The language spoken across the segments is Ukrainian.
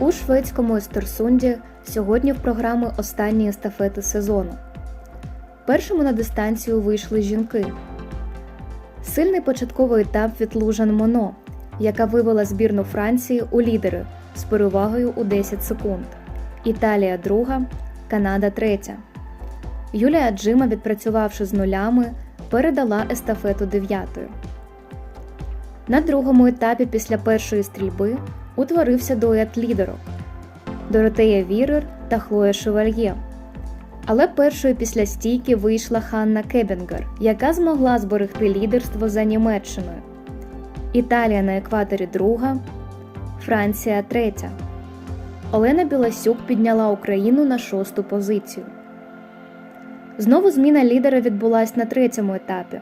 У шведському Естерсунді сьогодні в програми останні естафети сезону. Першими на дистанцію вийшли жінки. Сильний початковий етап від Лужан Моно, яка вивела збірну Франції у лідери з перевагою у 10 секунд. Італія друга, Канада третя. Юлія Джима, відпрацювавши з нулями, передала естафету дев'ятою. На другому етапі після першої стрільби утворився дует лідерок Доротея Вірер та Хлоя Шевальє. Але першою після стійки вийшла Ханна Кебінгер, яка змогла зберегти лідерство за Німеччиною. Італія на екваторі друга, Франція третя. Олена Біласюк підняла Україну на шосту позицію. Знову зміна лідера відбулась на третьому етапі.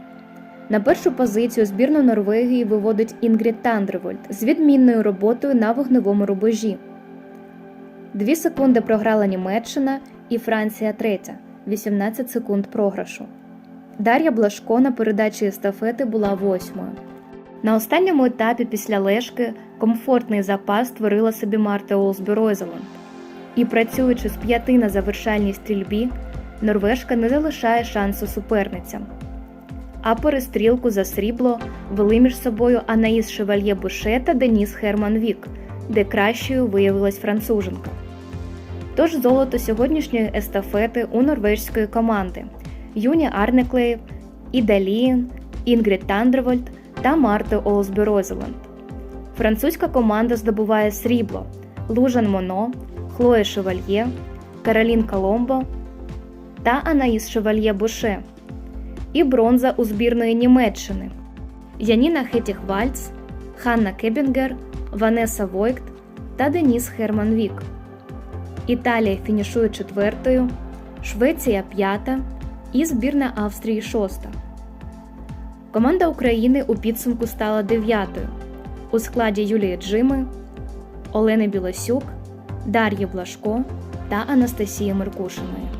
На першу позицію збірну Норвегії виводить Інгрід Тандервольд з відмінною роботою на вогневому рубежі. Дві секунди програла Німеччина і Франція третя 18 секунд програшу. Дар'я Блашко на передачі естафети була восьмою. На останньому етапі після лешки комфортний запас створила собі Марта Олсберойзеланд. І працюючи з п'яти на завершальній стрільбі, норвежка не залишає шансу суперницям. А перестрілку за срібло вели між собою Анаїс Шевальє Буше та Деніс Херман Вік, де кращою виявилась француженка. Тож золото сьогоднішньої естафети у норвежської команди Юні Арнеклеєв, Іда Лієн, Інгрід Тандервольд та Марта Олсбі Розеланд. Французька команда здобуває срібло Лужан Моно, Хлоя Шевальє, Каролін Коломбо та Анаїс Шевальє Буше. І бронза у збірної Німеччини Яніна Хетіх Вальц, Ханна Кебінгер, Ванеса Войкт та Деніс Херман Вік. Італія фінішує четвертою, Швеція п'ята і збірна Австрії шоста. Команда України у підсумку стала дев'ятою у складі Юлії Джими, Олени Білосюк, Дар'ї Блашко та Анастасії Меркушиної.